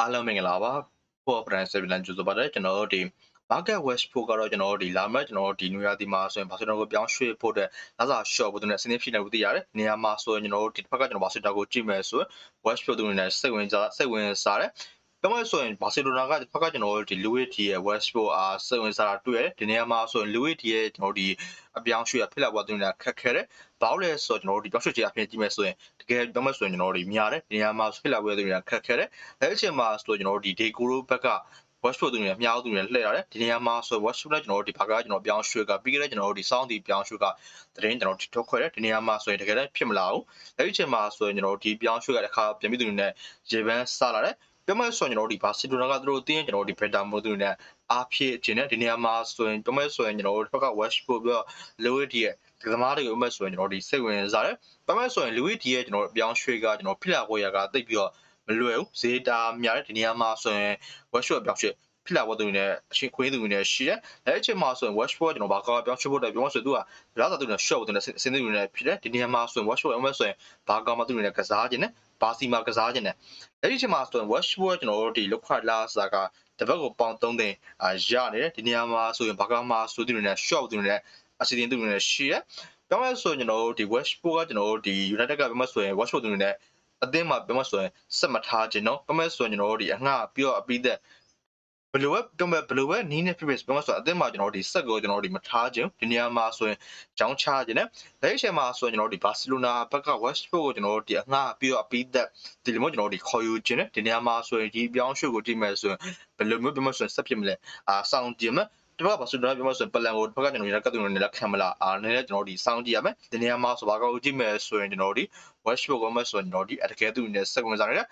အားလုံးမင်္ဂလာပါပေါ်ပရန်ဆယ်ဗလန်ကျူဆိုပါတယ်ကျွန်တော်တို့ဒီ market west ဖို့ကတော့ကျွန်တော်တို့ဒီလာမဲ့ကျွန်တော်တို့ဒီနွေရာသီမှာဆိုရင်ဘာစတာကိုပြောင်းရွှေ့ဖို့အတွက်လာစား short ဖို့တဲ့စနစ်ဖြစ်နေလို့သိရတယ်နေရာမှာဆိုရင်ကျွန်တော်တို့ဒီတစ်ဖက်ကကျွန်တော်ဘာစတာကိုကြည့်မယ်ဆိုရင် west ဖို့တဲ့နဲ့စိတ်ဝင်စားစိတ်ဝင်စားတယ် ပြောမယ်ဆိုရင်ဘာစီလိုနာကဒီဘက်ကကျွန်တော်တို့ဒီ Louis T ရဲ့ Westbrook အားစိတ်ဝင်စားတာတွေ့ရတယ်ဒီနေရာမှာဆိုရင် Louis T ရဲ့ကျွန်တော်တို့ဒီအပြောင်းရွှေ့ဖြစ်လာသွားတဲ့နေတာခက်ခဲတယ်ဘာလို့လဲဆိုတော့ကျွန်တော်တို့ဒီပြောင်းရွှေ့ခြင်းအပြင်ကြည့်မယ်ဆိုရင်တကယ်ပြောမယ်ဆိုရင်ကျွန်တော်တို့ဒီများတယ်ဒီနေရာမှာဖြစ်လာသွားတဲ့နေတာခက်ခဲတယ်အဲအချိန်မှာဆိုတော့ကျွန်တော်တို့ဒီ Decoro ဘက်က Westbrook သူတွေအများသူတွေလှည့်ရတယ်ဒီနေရာမှာဆို Westbrook နဲ့ကျွန်တော်တို့ဒီဘာကကျွန်တော်ပြောင်းရွှေ့ကပြီးခဲ့တဲ့ကျွန်တော်တို့ဒီ sound ဒီပြောင်းရွှေ့ကတရင်ကျွန်တော်ထုတ်ခွဲတယ်ဒီနေရာမှာဆိုရင်တကယ်လည်းဖြစ်မလာဘူးအဲဒီအချိန်မှာဆိုရင်ကျွန်တော်တို့ဒီပြောင်းရွှေ့ကတခါပြန်ပြီးသူတွေနဲ့ရေပန်းစလာတယ် ပြောမယ်ဆိုရင်ကျွန်တော်တို့ဒီဘာစီလိုနာကသူတို့တင်းကျွန်တော်တို့ဒီ better မို့သူနဲ့အားဖြည့်ခြင်းနဲ့ဒီနေရာမှာဆိုရင်ပြောမယ်ဆိုရင်ကျွန်တော်တို့တစ်ဖက်က Westbrook ပြီးတော့ Louis D ရဲ့ဒီသမားတွေကိုအမှတ်ဆိုရင်ကျွန်တော်တို့ဒီစိတ်ဝင်စားတယ်ပြောမယ်ဆိုရင် Louis D ရဲ့ကျွန်တော်တို့ပြောင်းရွှေ့ကကျွန်တော်ဖြစ်လာပေါ်ရကတိတ်ပြီးတော့မလွယ်ဘူးဈေးတာများတဲ့ဒီနေရာမှာဆိုရင် Westbrook ပြောင်းရွှေ့ ဖြစ်လာပေါ်သူနဲ့အချင်းခွေးသူနဲ့ရှိတယ်။အဲအချိန်မှာဆိုရင် Westbrook ကျွန်တော်ဘာကောပြောင်းရွှေ့ဖို့တယ်ပြောမှဆိုသူကလာတာသူနဲ့ short သူနဲ့စင်းသူနဲ့ဖြစ်တယ်ဒီနေရာမှာဆိုရင် Westbrook အမှတ်ဆိုရင်ဘာကောမှသူနဲ့ကစားခြင်းနဲ့ဘာစီမှာကစားခြင်းနဲ့အဲ့ဒီအချိန်မှာဆိုရင် Westbrook ကျွန်တော်တို့ဒီလောက်ခလာစာကတပတ်ကိုပေါင်3သိန်းအာရနေတယ်ဒီနေရာမှာဆိုရင်ဘာကောမှဆိုသူနဲ့ short သူနဲ့အစီအစဉ်သူနဲ့ရှိတယ်။ပြောမှဆိုရင်ကျွန်တော်တို့ဒီ Westbrook ကကျွန်တော်တို့ဒီ United ကပြောမှဆိုရင် Westbrook သူနဲ့အသင်းမှာပြောမှဆိုရင်စက်မထားခြင်းနော်ပြောမှဆိုရင်ကျွန်တော်တို့ဒီအငှပြီးတော့အပြီးသက် ဘယ်လိုပဲပြောမယ်ဘယ်လိုပဲနီးနေဖြစ်ဖြစ်ပြောမှဆိုအသင်းမှာကျွန်တော်တို့ဒီဆက်ကိုကျွန်တော်တို့ဒီမထားခြင်းဒီနေရာမှာဆိုရင်ကြောင်းချခြင်းနဲ့လက်ရှိမှာဆိုရင်ကျွန်တော်တို့ဒီဘာစီလိုနာဘက်က Westbrook ကိုကျွန်တော်တို့ဒီအငှပြီးတော့အပြီးသက်ဒီလိုမျိုးကျွန်တော်တို့ဒီခေါ်ယူခြင်းနဲ့ဒီနေရာမှာဆိုရင်ဒီပြောင်းရွှေ့ကိုကြည့်မယ်ဆိုရင်ဘယ်လိုမျိုးပြောမှဆိုရင်ဆက်ဖြစ်မလဲအာစောင့်ကြည့်မယ်ဒီဘက်ကဘာဆိုတော့ပြောမှဆိုရင်ပလန်ကိုဒီဘက်ကကျွန်တော်ရကတ်တူနေလက်ခံမလားအာနည်းနည်းကျွန်တော်ဒီစောင့်ကြည့်ရမယ်ဒီနေရာမှာဆိုဘာကောကြည့်မယ်ဆိုရင်ကျွန်တော်ဒီ Westbrook ကမှဆိုရင်ကျွန်တော်ဒီအတကယ်သူနဲ့စက်ဝင်စားနေတယ်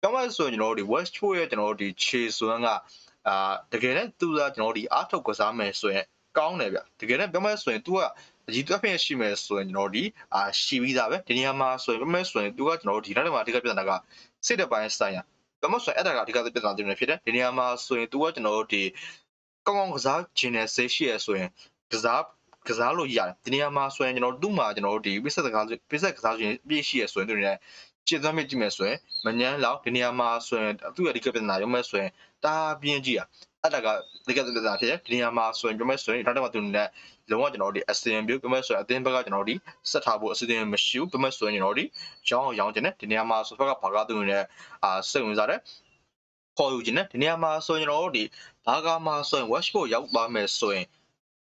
ပြောမှဆိုရင်ကျွန်တော်ဒီ Westbrook ရဲ့ကျွန်တော်ဒီခြေစွမ်းက အာတကယ်နဲ့သူကကျွန်တော်ဒီအားထုတ်ကစားမယ်ဆိုရင်ကောင်းတယ်ဗျတကယ်နဲ့ပြောမှဆိုရင် तू ကအကြီးတွက်ဖြစ်ရှိမယ်ဆိုရင်ကျွန်တော်ဒီအာရှိပြီးသားပဲဒီနေရာမှာဆိုရင်ပြောမှဆိုရင် तू ကကျွန်တော်ဒီနောက်တစ်မှာအဓိကပြဿနာကစိတ်တပိုင်းဆိုင်ရာပြောမှဆိုရင်အဲ့ဒါကအဓိကပြဿနာတွေဖြစ်တယ်ဒီနေရာမှာဆိုရင် तू ကကျွန်တော်တို့ဒီကောင်းကောင်းကစားခြင်းနဲ့စိတ်ရှိရဆိုရင်ကစားကစားလို့ရတယ်ဒီနေရာမှာဆိုရင်ကျွန်တော်တို့မှာကျွန်တော်တို့ဒီပိဆက်ကစားပိဆက်ကစားခြင်းပြည့်ရှိရဆိုရင်တို့ နေခြေသွမ်းမြင့်ကြည့်မယ်ဆိုရင်မညမ်းလောက်ဒီနေရာမှာဆိုရင်သူ့ရဲ့ဒီကပြဿနာရုံးမဲ့ဆိုရင်တာပြင်းကြည့်อ่ะအဲ့ဒါကဒီကပြဿနာဖြစ်တယ်ဒီနေရာမှာဆိုရင်ပြောမယ်ဆိုရင်ဒါတော့မှသူနဲ့လုံးဝကျွန်တော်တို့ဒီအစင်ပြုပြောမယ်ဆိုရင်အသင်းဘက်ကကျွန်တော်တို့ဒီဆက်ထားဖို့အစီအစဉ်မရှိဘူးပြောမယ်ဆိုရင်ကျွန်တော်တို့ဒီရောင်းအောင်ရောင်းခြင်းနဲ့ဒီနေရာမှာဆိုဘက်ကဘာကသူနဲ့အာစိတ်ဝင်စားတယ်ခေါ်ယူခြင်းနဲ့ဒီနေရာမှာဆိုရင်ကျွန်တော်တို့ဒီဘာကမှာဆိုရင် Westport ရောက်သွားမယ်ဆိုရင်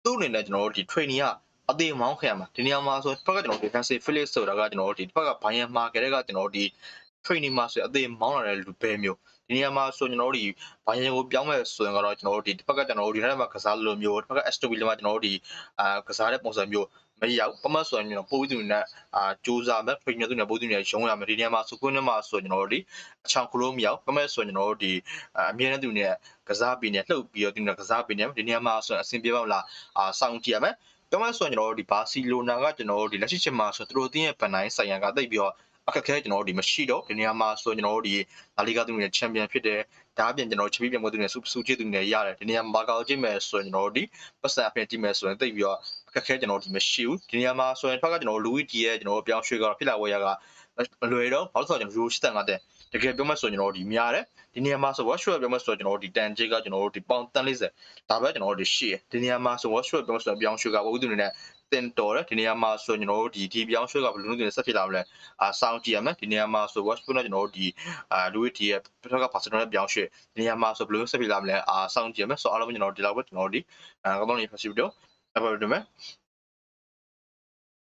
သူ့အနေနဲ့ကျွန်တော်တို့ဒီ training က အသေးမောင်းခဲ့ရမှာဒီနေရာမှာဆိုဘက်ကကျွန်တော် defensive Phillips ဆိုတာကကျွန်တော်တို့ဒီဘက်ကဘိုင်းယန်မာကလေးကကျွန်တော်တို့ဒီ training မှာဆိုရင်အသေးမောင်းလာတဲ့လူပဲမျိုးဒီနေရာမှာဆိုကျွန်တော်တို့ဒီဘိုင်းယန်ကိုပြောင်းမဲ့ဆိုရင်ကတော့ကျွန်တော်တို့ဒီတစ်ဖက်ကကျွန်တော်တို့ဒီထဲမှာကစားလို့မျိုးတစ်ဖက်က STV လည်းမှာကျွန်တော်တို့ဒီအာကစားတဲ့ပုံစံမျိုးမရောက်ပမတ်ဆိုရင်ကျွန်တော်ပိုးသူနဲ့အာစူးစမ်းမယ် trainer သူနဲ့ပိုးသူနဲ့ရုံးရမယ်ဒီနေရာမှာစုကွင်းထဲမှာဆိုကျွန်တော်တို့ဒီအချောင်ခလို့မရောက်ပမတ်ဆိုရင်ကျွန်တော်တို့ဒီအမြဲတမ်းသူနဲ့ကစားပြီးနေလှုပ်ပြီးတော့သူနဲ့ကစားပြီးနေဒီနေရာမှာဆိုရင်အဆင်ပြေပါမလားအာစောင့်ကြည့်ရမယ် ပြောမှဆိုရင်ကျွန်တော်တို့ဒီဘာစီလိုနာကကျွန်တော်တို့ဒီလက်ရှိချက်မှာဆိုသူတို့တင်းရဲ့ဗန်တိုင်းဆိုင်ရာကတိတ်ပြီးတော့အခက်ခဲကျွန်တော်တို့ဒီမရှိတော့ဒီနေရာမှာဆိုကျွန်တော်တို့ဒီလာလီဂါသူနဲ့ချန်ပီယံဖြစ်တယ်ဒါအပြင်ကျွန်တော်တို့ချပီးပြန်မို့သူနဲ့စူစူချစ်သူနဲ့ရတယ်ဒီနေရာမှာကောက်ကြည့်မယ်ဆိုရင်ကျွန်တော်တို့ဒီပတ်စံအပြင်ကြည့်မယ်ဆိုရင်တိတ်ပြီးတော့အခက်ခဲကျွန်တော်တို့ဒီမရှိဘူးဒီနေရာမှာဆိုရင်ဖက်ကကျွန်တော်တို့လူဝီတီရဲ့ကျွန်တော်တို့ပြောင်းရွှေ့ကတော့ဖြစ်လာဝယ်ရကမလွယ်တော့ဘာလို့ဆိုတော့ကျွန်တော်ရိုး85တဲ့တ ကယ်ပြောမှဆိုရင်ကျွန်တော်တို့ဒီများတယ်ဒီနေရာမှာဆို watch shot ပြောမှဆိုကျွန်တော်တို့ဒီတန်ကြေးကကျွန်တော်တို့ဒီပေါင်တန်40ဒါပဲကျွန်တော်တို့ဒီရှိရဒီနေရာမှာဆို watch shot ပြောမှဆိုပြောင်းရွှေ့ကဝုသူနေနဲ့တင်တော်တယ်ဒီနေရာမှာဆိုကျွန်တော်တို့ဒီဒီပြောင်းရွှေ့ကဘယ်လိုလုပ်နေဆက်ဖြစ်လာမလဲအာစောင့်ကြည့်ရမယ်ဒီနေရာမှာဆို watch shot နဲ့ကျွန်တော်တို့ဒီအာလူဝီတီရဲ့ပြထက်က personal နဲ့ပြောင်းရွှေ့ဒီနေရာမှာဆိုဘယ်လိုဆက်ဖြစ်လာမလဲအာစောင့်ကြည့်ရမယ်ဆိုအားလုံးကျွန်တော်တို့ဒီလောက်ပဲကျွန်တော်တို့ဒီအာကောင်းကောင်းလေးဖတ်စီဗီဒီယိုအပေါ်ဒီမဲ့